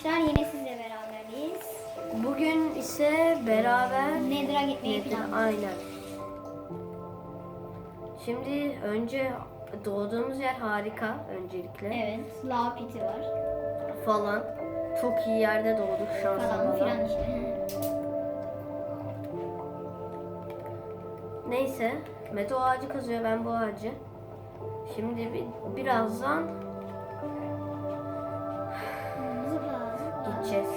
arkadaşlar yine sizle beraberiz. Bugün ise beraber Nether'a gitmeyi planlıyoruz. Aynen. Şimdi önce doğduğumuz yer harika öncelikle. Evet, lav piti var. Falan. Çok iyi yerde doğduk şansa Falan filan işte. Neyse. Mete o ağacı kazıyor ben bu ağacı. Şimdi bir, birazdan gideceğiz.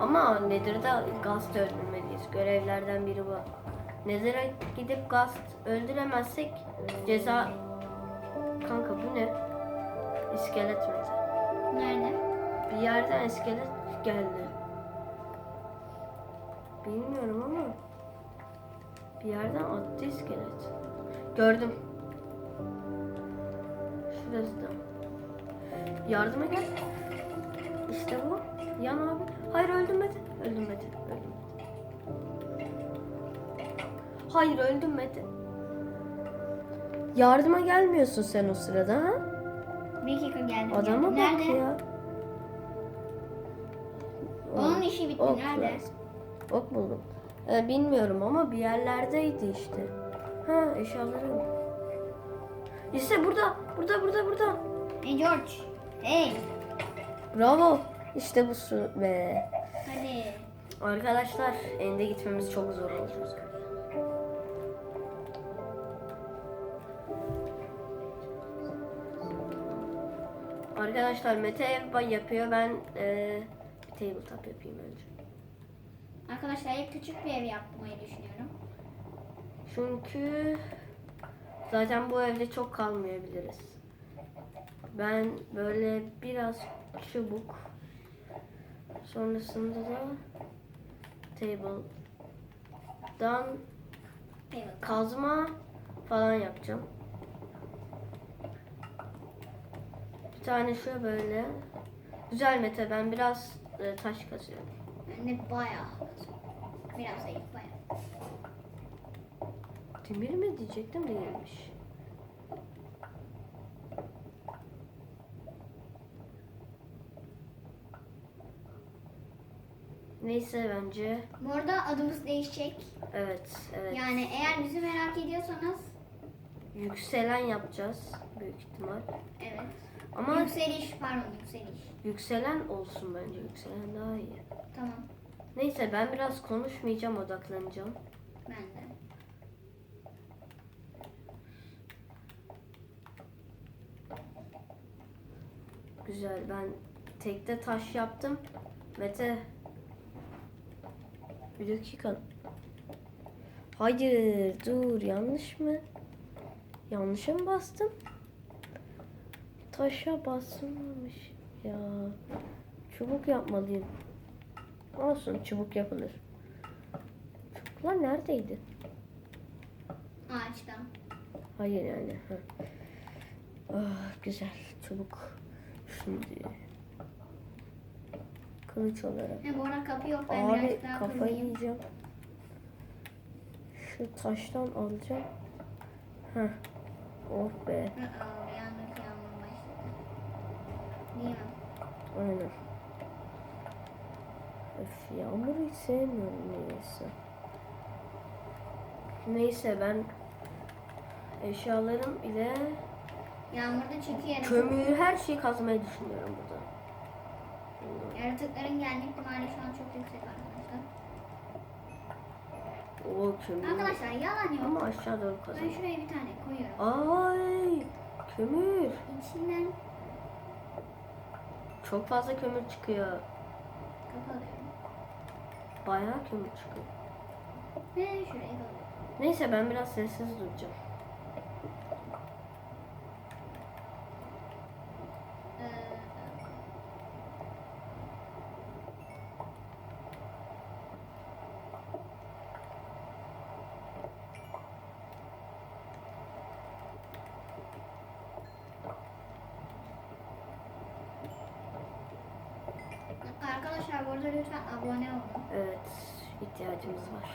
Ama Nether'da Gast öldürmeliyiz. Görevlerden biri bu. Nether'a gidip Gast öldüremezsek ceza... Kanka bu ne? İskelet Mete. Nerede? Bir yerden iskelet geldi. Bilmiyorum ama bir yerden attı iskelet. Gördüm. Şurası da. Yardıma gel. İşte bu. Yan abi. Hayır öldürmedi. Öldürmedi. Öldürmedi. Hayır öldürmedi. Yardıma gelmiyorsun sen o sırada ha? Bir dakika geldim. Adama bak Nerede? ya. Onun işi bitti. Ok Nerede? lazım. Ok buldum. Ee, bilmiyorum ama bir yerlerdeydi işte. Ha eşyalarım. İşte burada. Burada burada burada. Hey George. Hey. Bravo. İşte bu su be. Hadi. Arkadaşlar ende gitmemiz çok zor olacak. Arkadaşlar Mete ev yapıyor. Ben eee bir tabletop yapayım önce. Arkadaşlar hep küçük bir ev yapmayı düşünüyorum. Çünkü zaten bu evde çok kalmayabiliriz. Ben böyle biraz çubuk sonrasında da table'dan kazma falan yapacağım. Bir tane şu böyle. Güzel Mete ben biraz e, taş kazıyorum. Ben de bayağı. Biraz zayıf bayağı. Demir mi diyecektim değilmiş. Neyse bence Bu arada adımız değişecek. evet evet Yani eğer bizi merak ediyorsanız yükselen yapacağız büyük ihtimal. evet. Ama Yükseliş pardon yükseliş. yükselen olsun bence yükselen daha iyi. Tamam. Neyse ben biraz konuşmayacağım odaklanacağım. Ben de. Güzel ben tekte taş yaptım. Mete bir dakika. Hayır dur yanlış mı? Yanlışa mı bastım? Taşa basılmamış ya. Çubuk yapmalıyım. Olsun çubuk yapılır. Çubuklar neredeydi? Ağaçtan. Hayır yani. Ha. Ah, güzel çubuk. Şimdi kılıç olarak. He bu arada kapı yok. Ben Abi biraz daha kafayı kırmayayım. yiyeceğim. Şu taştan alacağım. Heh. Oh be. Aa, yandık yanmaya başladı. Değil mi? Aynen. Öf, yağmuru hiç sevmiyorum neyse. Neyse ben eşyalarım ile Yağmurda çünkü yaratık, kömüğü her şeyi kazmayı düşünüyorum burada. Yaratıkların gelme ihtimali şu an çok yüksek arkadaşlar. O kömür. Arkadaşlar yalan yok. Ama aşağı doğru Ben kazan. şuraya bir tane koyuyorum. Ay kömür. İçinden Çok fazla kömür çıkıyor. kapalıyorum. Bayağı kömür çıkıyor. Ve şuraya koyuyorum. Neyse ben biraz sessiz duracağım. kanalımıza lütfen abone olun. Evet, ihtiyacımız var.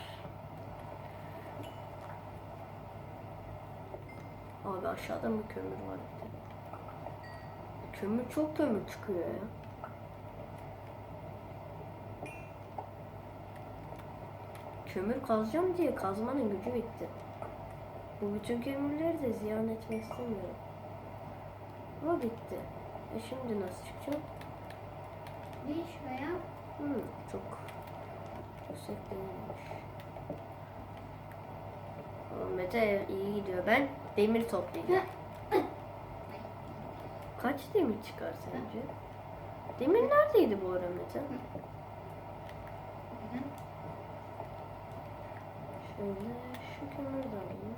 Abi aşağıda mı kömür var bir? Kömür çok kömür çıkıyor ya. Kömür kazacağım diye kazmanın gücü bitti. Bu bütün kömürleri de ziyan etmek istemiyorum. Ama bitti. E şimdi nasıl çıkacağım? Değişmiyor. Şey çok yüksek değilmiş. Mete iyi gidiyor. Ben demir toplayacağım. Kaç demir çıkar sence? Demir neredeydi bu ara Mete? Şöyle şu de alayım.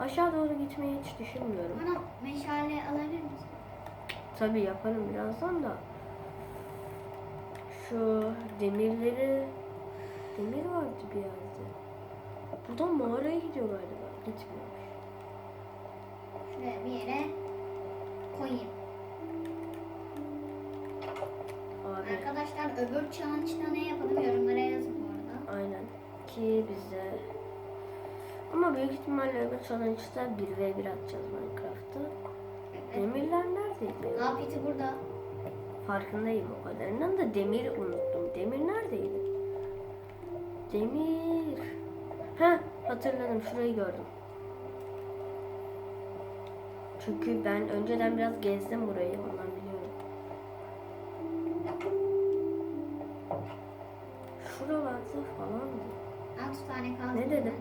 Aşağı doğru gitmeyi hiç düşünmüyorum. Bana meşale alabilir misin? Tabii yaparım birazdan da. Şu demirleri... Demir vardı bir yerde. Buradan mağaraya gidiyor galiba. Gitmiyormuş. Şuraya bir yere koyayım. Abi Arkadaşlar öbür challenge'da ne yapalım yorumlara yazın bu arada. aynen. Ki bize... Ama büyük ihtimalle öbür challenge'da 1v1 atacağız Minecraft'ta. Evet. Demirler neredeydi? Daha piti burada. Farkındayım o kadarından da demir unuttum. Demir neredeydi? Demir. Ha hatırladım şurayı gördüm. Çünkü ben önceden biraz gezdim burayı ondan biliyorum. Şuralarda falandı. Altı tane kaldı. Ne dedim?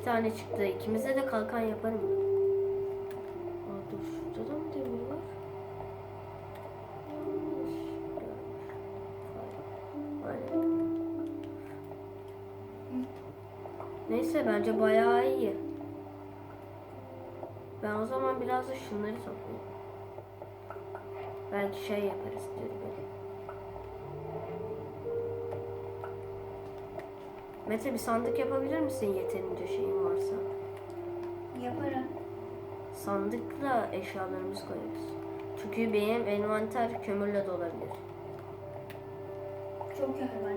İki tane çıktı. İkimize de kalkan yaparım. Aa, dur şurada da mı demir var? Neyse bence bayağı iyi. Ben o zaman biraz da şunları toplayayım. Belki şey yaparız diyorum. Mete bir sandık yapabilir misin yeterince şeyin varsa? Yaparım. Sandıkla eşyalarımızı koyarız. Çünkü benim envanter kömürle dolabilir. Çok kömür var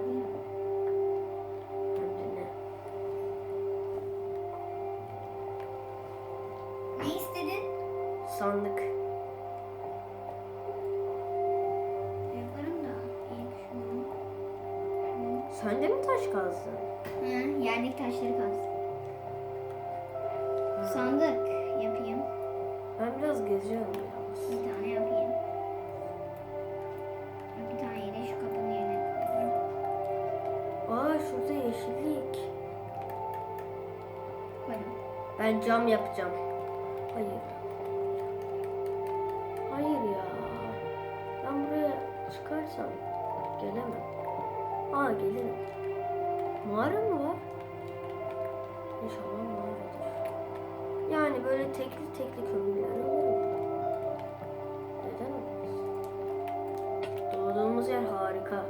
şurada yeşillik. Koydum. Ben cam yapacağım. Hayır. Hayır ya. Ben buraya çıkarsam gelemem. Aa gelirim. Mağara mı var? İnşallah mağaradır. Yani böyle tekli tekli kömürler alırım. Neden olmaz? Doğduğumuz yer harika.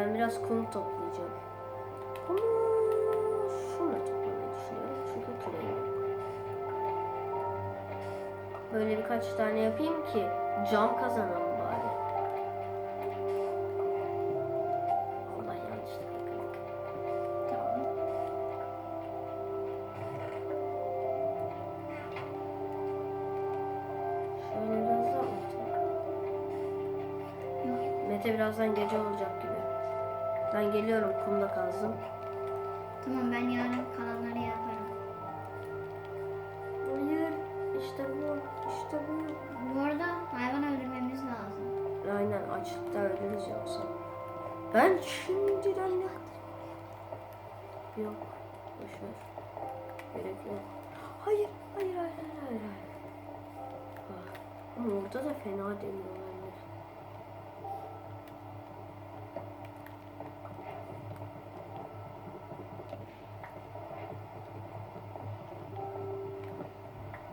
Ben biraz kum toplayacağım. Ama şunu toplamayı düşünüyorum çünkü küreğim yok. Böyle birkaç tane yapayım ki cam kazanalım bari. Allah yanlışlıkla. Şöyle biraz daha ortaya. Mete birazdan gece olacak gibi. Ben geliyorum kumda kazdım. Tamam ben yarın kalanları yaparım. Hayır işte bu işte bu. Bu arada hayvan öldürmemiz lazım. Aynen açlıkta ölürüz yoksa. Ben şimdiden yaktım. Yok. Boşver. Gerek yok. Hayır, hayır, hayır, hayır, hayır. Ah, Ama orada da fena demir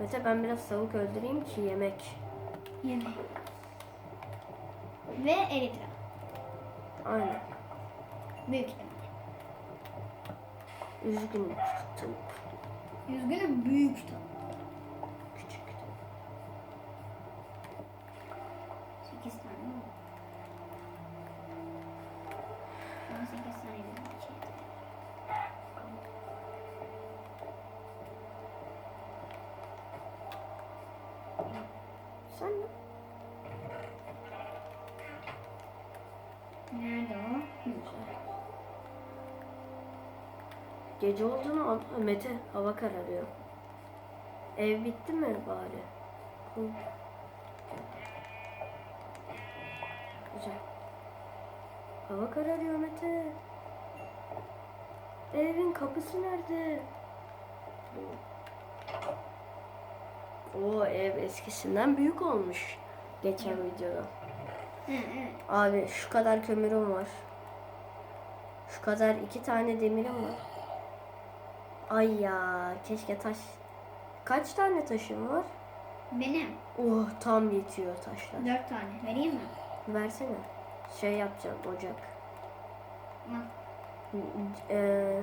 Mete ben biraz tavuk öldüreyim ki yemek. Yeme. Ve elitra. Aynen. Büyük ihtimal. Üzgünüm tavuk. Üzgünüm büyük tabii. Gece olduğunu Mete hava kararıyor. Ev bitti mi bari? Güzel. Hava kararıyor Mete. Evin kapısı nerede? O ev eskisinden büyük olmuş. Geçen videoda. Abi şu kadar kömürüm var. Şu kadar iki tane demirim var. Ay ya keşke taş. Kaç tane taşım var? Benim. Oh tam yetiyor taşlar. Dört tane. Vereyim mi? Versene. Şey yapacağım ocak. Al. Ee,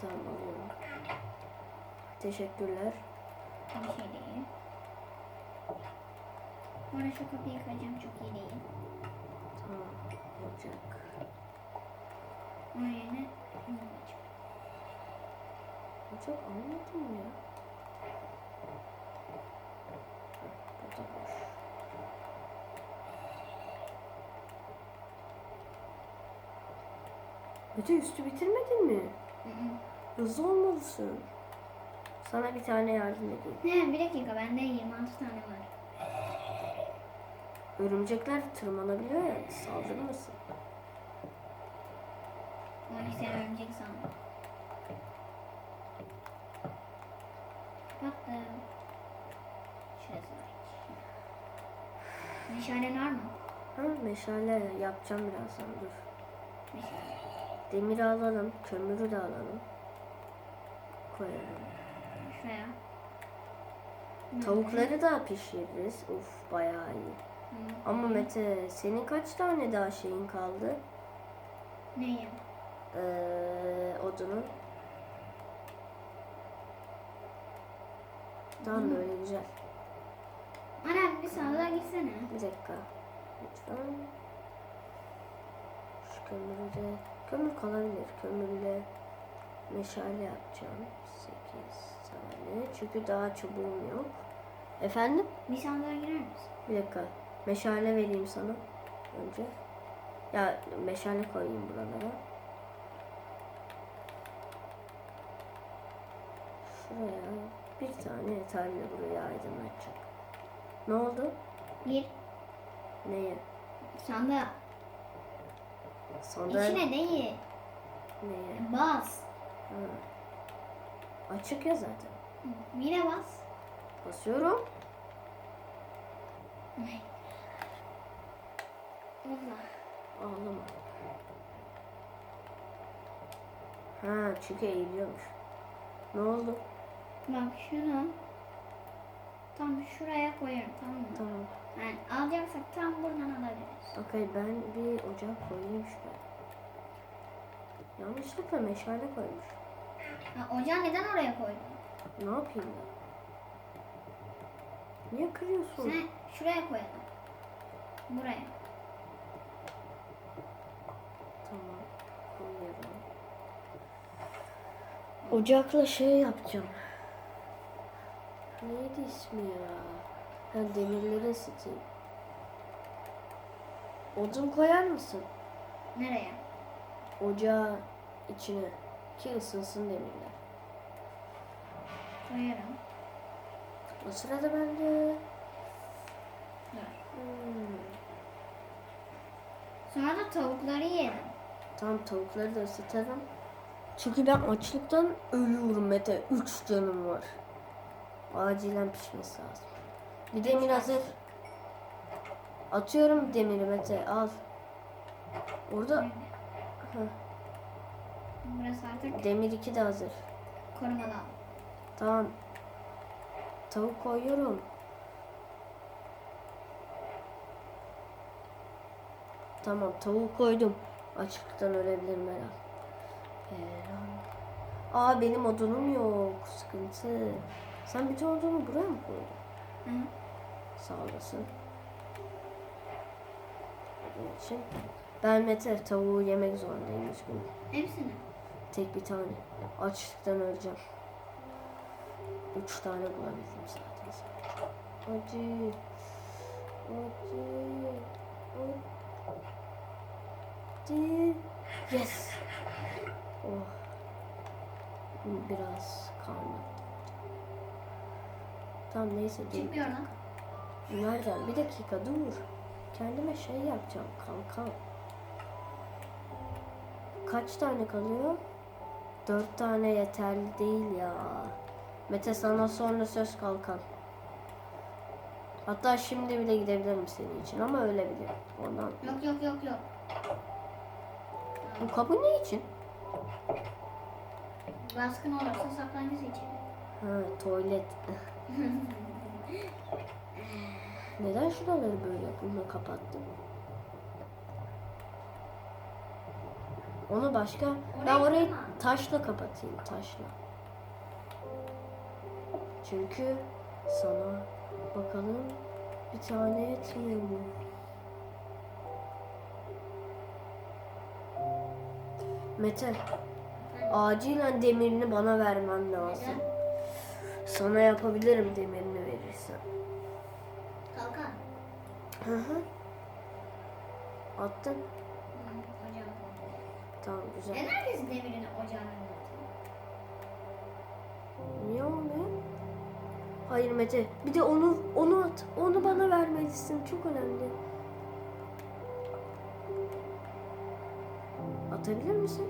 tamam alıyorum. Teşekkürler. Bir şey değil. Bu arada şu kapıyı kıracağım. Çok iyi değil. Tamam ocak. Onun yerine bunu koyacağım. Ocak anladım ya. Heh, Bu da boş. Mete üstü bitirmedin mi? Hı hı. Hızlı olmalısın. Sana bir tane yardım edeyim. Ne bir dakika bende 26 tane var. Örümcekler tırmanabiliyor ya saldırmasın. O yüzden örümcek sandım. Kapattım. Şurası var. Meşalen var mı? Ha meşale yapacağım birazdan dur. Demir alalım, kömürü de alalım. Koyalım. Şuraya. Tavukları da pişiririz. Uf bayağı iyi. Hı. Ama Mete senin kaç tane daha şeyin kaldı? Neyim? Ee, odunun. Tamam böyle güzel. Ana bir sağlığa gitsene. Bir dakika. Lütfen. Şu kömürü de... Kömür kalabilir. Kömürle meşale yapacağım. 8 tane. Çünkü daha çubuğum yok. Efendim? Bir sağlığa girer misin? Bir dakika. Meşale vereyim sana. Önce. Ya meşale koyayım buralara. Şuraya bir tane yeterli burayı aydınlatacak. Ne oldu? Gir. Neye? Sandığa. Sandalye... İçine değil. Neye? Bas. Ha. Açık ya zaten. Yine bas. Basıyorum. Allah. Ağlama. Ha çünkü eğiliyormuş. Ne oldu? Bak şunu tam şuraya koyarım tamam mı? Tamam. Yani alacaksak tam buradan alabiliriz. Okey ben bir ocak koyayım şuraya. Yanlışlıkla meşale koymuş. Ha, ocağı neden oraya koydun? Ne yapayım ben? Niye kırıyorsun? Sen şuraya koyalım. Buraya. Tamam. Koyuyorum. Ocakla şey yapacağım. Neydi ismi ya? Ha demirleri ısıtayım. Odun koyar mısın? Nereye? Ocağı içine. Ki ısınsın demirler. Koyarım. O sırada ben de... Dur. Hmm. Sonra da tavukları yiyelim. Tamam tavukları da ısıtalım. Çünkü ben açlıktan ölüyorum Mete. Üç canım var. Acilen pişmesi lazım. Bir demir hazır. Atıyorum demiri Mete al. Orada? Heh, Burası artık demir iki de hazır. korumalı. Tamam. Tavuk koyuyorum. Tamam tavuk koydum. Açlıktan ölebilirim her an. Her an. Aa benim odunum yok. Sıkıntı. Sen bütün odunu buraya mı koydun? Hı. Sağ olasın. Bunun için. Ben Mete tavuğu yemek zorundayım üzgünüm. Hepsini. Tek bir tane. Açlıktan öleceğim. Üç tane bulabildim zaten. Hadi. Hadi. Hadi. Yes. Oh. Biraz karnım. Tamam neyse. değil. Çıkmıyor lan. Nereden? Bir dakika dur. Kendime şey yapacağım kalkan. Kaç tane kalıyor? Dört tane yeterli değil ya. Mete sana sonra söz kalkan. Hatta şimdi bile gidebilirim senin için ama öyle bile. Ondan. Yok yok yok yok. Bu kapı ne için? Baskın olursa saklanacağız içeri. Ha tuvalet. Neden şuraları böyle bununla kapattım? Onu başka... Ben Orayı kırma. taşla kapatayım, taşla. Çünkü sana bakalım bir tane yetmiyor mu? Mete, acilen demirini bana vermen lazım. Neden? Sana yapabilirim demirini verirsen. Kalkan. Hı hı. Attın. Hı, Ocağım. Tamam güzel. Neden herkesin demirini ocağına atıyor? Niye olmuyor? Hayır Mete. Bir de onu onu at. Onu bana vermelisin. Çok önemli. Atabilir misin?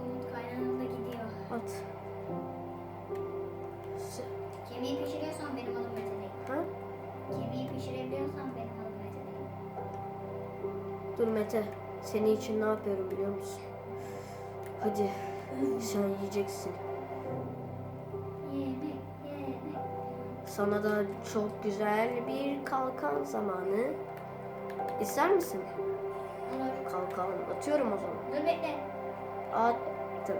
Umut kaynağında gidiyor. At. Dur Mete. Senin için ne yapıyorum biliyor musun? Hadi. Sen yiyeceksin. Sana da çok güzel bir kalkan zamanı. İster misin? Olur. Kalkan. Atıyorum o zaman. Dur bekle. Attım.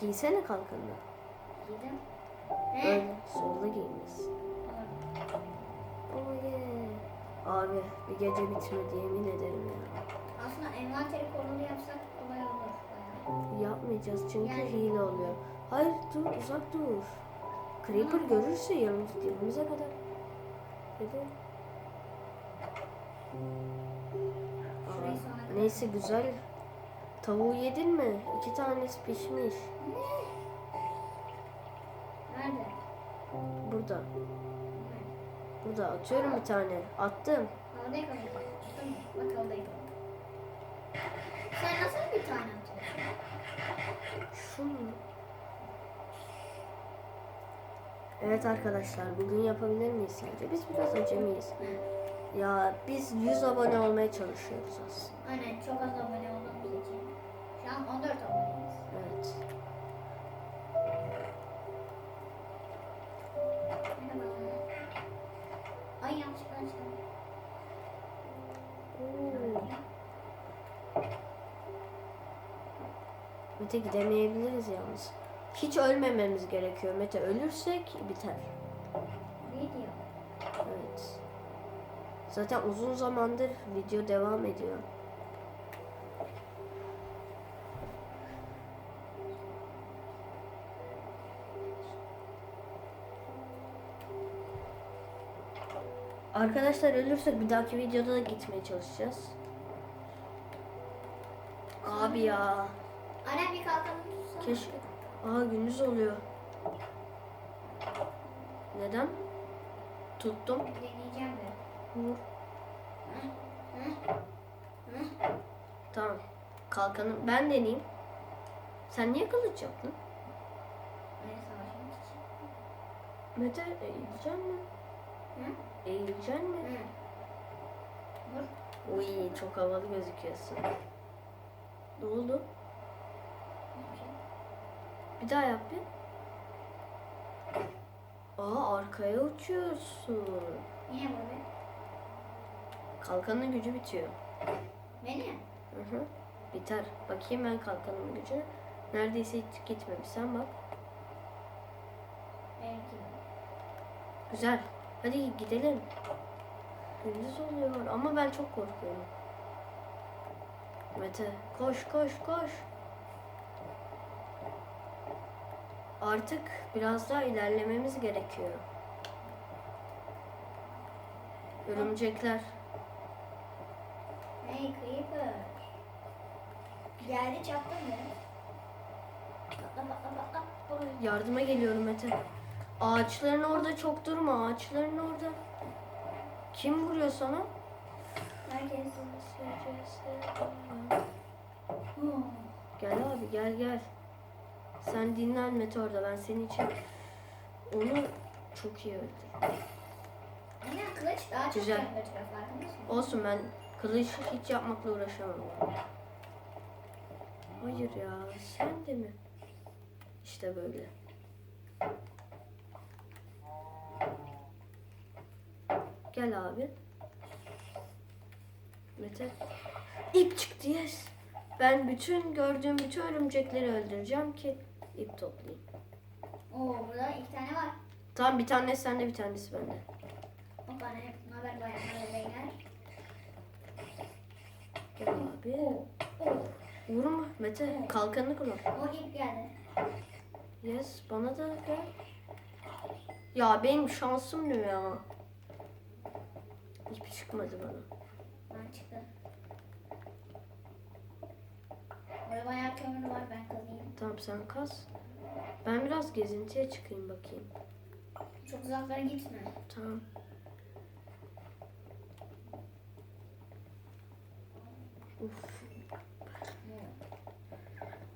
Giysene kalkanını. Giydim. Öyle solda giyiniz. Olur. Oh yeah. Abi bir gece bitmedi yemin ederim ya. Aslında envanteri konulu yapsak kolay olur. bayağı. Yapmayacağız çünkü Yani- hile oluyor. Hayır dur uzak dur. Creeper görürse yanımız dibimize kadar. Hadi. Şurayı Aa, sonra kadar. neyse güzel. Tavuğu yedin mi? İki tanesi pişmiş. Nerede? Burada. Burada atıyorum bir tane. Attım. Havada. Bak havada. Sen nasıl bir tane atıyorsun? Şunu. Evet arkadaşlar bugün yapabilir miyiz sence? Biz biraz acemiyiz. Ya biz 100 abone olmaya çalışıyoruz aslında. Aynen çok az abone olduğumuz için. Şu an 14 aboneyiz. Mete gidemeyebiliriz yalnız. Hiç ölmememiz gerekiyor. Mete ölürsek biter. Video. Evet. Zaten uzun zamandır video devam ediyor. Arkadaşlar ölürsek bir dahaki videoda da gitmeye çalışacağız. Abi ya. Annem bir kalkalım. Keşke. Aa gündüz oluyor. Neden? Tuttum. Deneyeceğim de. Vur. Hı? Hı? Hı? Tamam. Kalkanı ben deneyeyim. Sen niye kılıç yaptın? Mete eğilecek mi? Hı? Eğilecek mi? Hı. Vur. Uy çok havalı gözüküyorsun. Ne oldu? Bir daha yap bir. Aa arkaya uçuyorsun. Niye bu be? Kalkanın gücü bitiyor. Beni? Hı hı. Biter. Bakayım ben kalkanın gücüne. Neredeyse hiç gitmemiş. Sen bak. Benimki. Güzel. Hadi gidelim. Gündüz oluyor ama ben çok korkuyorum. Mete koş koş koş. Artık biraz daha ilerlememiz gerekiyor. Örümcekler. Hey Creeper. Geldi çaktın mı? Atla atla atla atla. Yardıma geliyorum Mete. Ağaçların orada çok durma. Ağaçların orada. Kim vuruyor sana? Herkes. Gel abi gel gel. Sen dinlen Mete orada. Ben senin için onu çok iyi öldürdüm. Aynen kılıç daha çok Güzel. farkında mısın? Olsun ben kılıç hiç yapmakla uğraşamam. Hayır ya sen de mi? İşte böyle. Gel abi. Mete. İp çıktı yes. Ben bütün gördüğüm bütün örümcekleri öldüreceğim ki ip toplayayım. Oo burada iki tane var. Tamam bir tanesi sende bir tanesi bende. Hoppa ne ne haber bayanlar beyler. Gel abi. Vurma Mete kalkanını kullan. O ip geldi. Yes, bana da gel. Ya benim şansım ne ya? Hiçbir çıkmadı bana. Ben çıktı. Orada bayağı kömür var ben kazıyım. Tamam sen kaz. Ben biraz gezintiye çıkayım bakayım. Çok uzaklara gitme. Tamam. Uf.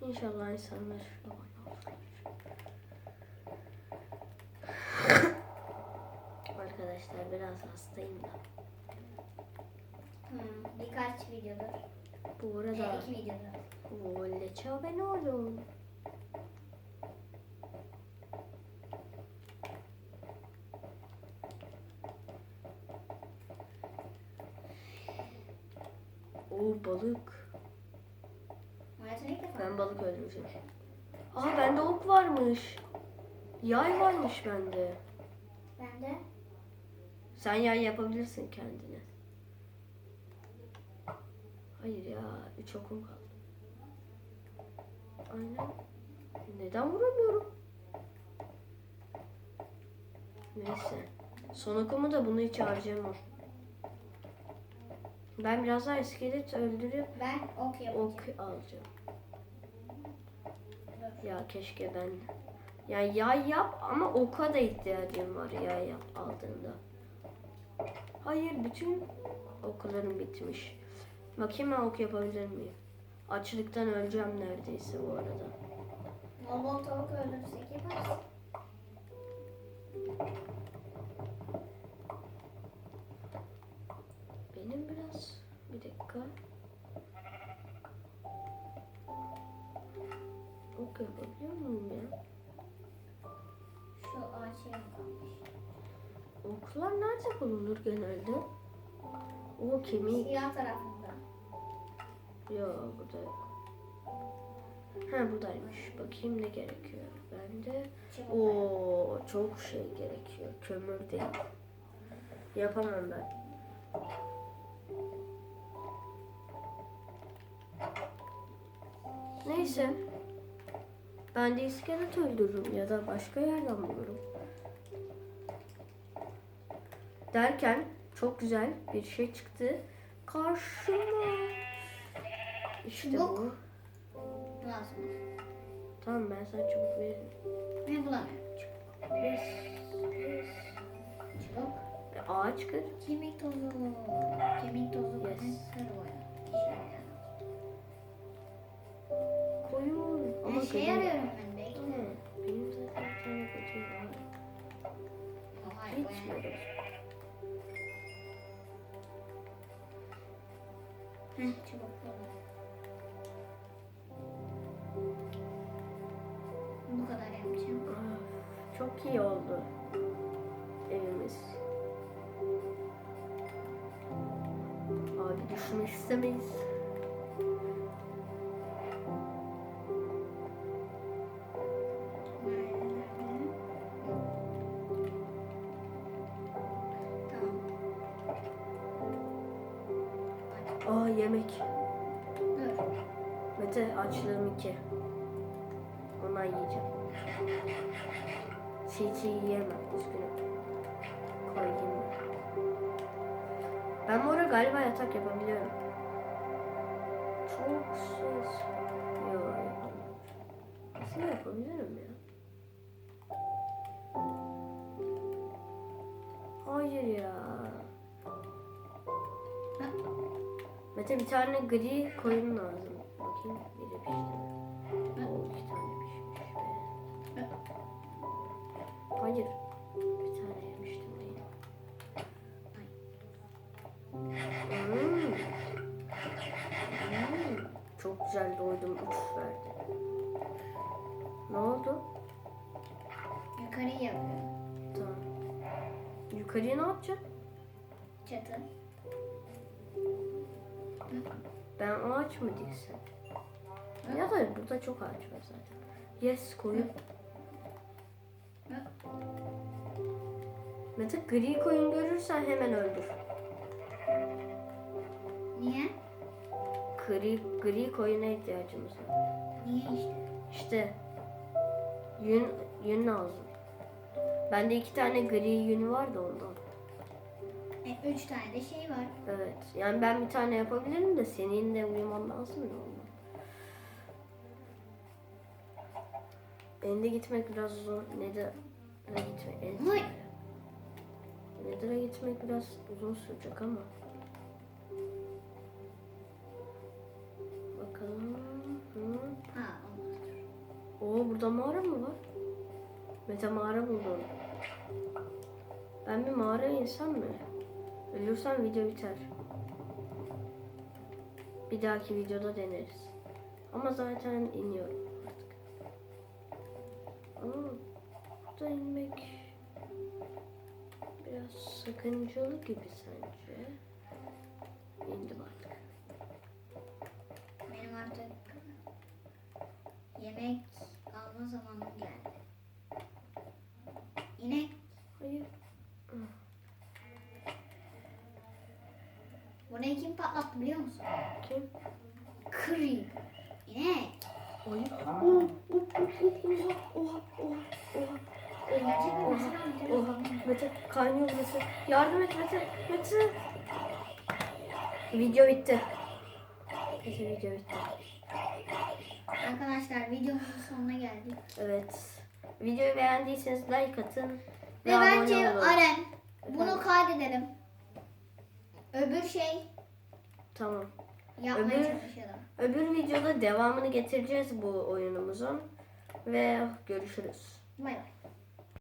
İnşallah insanlar olur. Arkadaşlar biraz hastayım da. Hmm, birkaç videodur. Bu arada. Voleçe abone olun. Oo balık. Ben balık öldüreceğim. Aa bende ok varmış. Yay varmış bende. Ben de Sen yay yapabilirsin kendine. Hayır ya, üç okum kaldı. Aynen. Neden vuramıyorum? Neyse. Son okumu da bunu hiç harcamam. Ben biraz daha iskelet öldürüp ben ok yapacağım. ok alacağım. Ya keşke ben... Ya yay yap ama oka da ihtiyacım var yay yap aldığında. Hayır bütün oklarım bitmiş. Bakayım ben ok yapabilir miyim? Açlıktan öleceğim neredeyse bu arada. Bol bol tavuk öldürürsek yaparız. Benim biraz... Bir dakika. Ok yapabiliyor muyum ya? Şu ağaç yarım kalmış. Oklar nerede bulunur genelde? O kemik. Siyah tarafında. Yok burada yok. Ha buradaymış. Bakayım ne gerekiyor. Bende o çok şey gerekiyor. Kömür değil. Yapamam ben. Neyse. Ben de iskelet öldürürüm ya da başka yerden bulurum. Derken çok güzel bir şey çıktı. Karşıma. İşte Çubuk. bu. Lazım. Tamam ben sana çubuk veririm. Ne bulamıyorum. Yes. Yes. Çubuk. E, ağaç kır. Kemik tozu. Kemik tozu. Yes. Sarı boya. Koyun. Ama Ama şey benim- arıyorum ben de. Tamam. Benim zaten bir tane kötü var. Hiç mi? Heh, çubuk. Çok iyi oldu. Evimiz. Abi düşmek istemeyiz. Galiba yatak yapabiliyorum. Çok ses. Yok yapamam. Nasıl yapabilirim ya? Hayır ya. Mete bir tane gri koyun lazım. Bakayım biri pişti? Oo iki tane pişmiş. Hayır. Güzel doydum. Uç verdi. Ne oldu? Yukarı yapıyor. Tamam. Yukarıya ne yapacağım? Çatı. Ben ağaç mı diksem? Ya da burada çok ağaç var zaten. Yes koyun. Mete gri koyun görürsen hemen öldür. Niye? Gri, gri koyuna ihtiyacımız var. Niye işte? İşte yün, yün lazım. Bende iki tane gri yün var da ondan. E, üç tane de şey var. Evet. Yani ben bir tane yapabilirim de senin de uyuman lazım ya ondan. Ende gitmek biraz zor. Nether'a gitmek. Ender- Hayır. Nether'a gitmek biraz uzun sürecek ama. Ha. Oo burada mağara mı var? Mete mağara buldum. Ben bir mağara insan mı? Ölürsem video biter. Bir dahaki videoda deneriz. Ama zaten iniyorum artık. Ama burada inmek biraz sakıncalı gibi sence? İndim artık. Zamanım geldi. İnek. Hayır. Burayı kim patlattı biliyor musun? Kim? Creeper. İnek. Hayır. Oh, oh, oh, oh, oha, oha, oha. Gerçekten Oha, mesela oha, Mete kaynıyor Mete. Yardım et Mete, Mete. Video bitti. Mete video bitti. Arkadaşlar videomuzun sonuna geldik. Evet. Videoyu beğendiyseniz like atın. Ve abone bence olun. Aren bunu Efendim? kaydedelim. Öbür şey Tamam. yapmaya Öbür- çalışalım. Öbür videoda devamını getireceğiz bu oyunumuzun. Ve görüşürüz. Bay bay.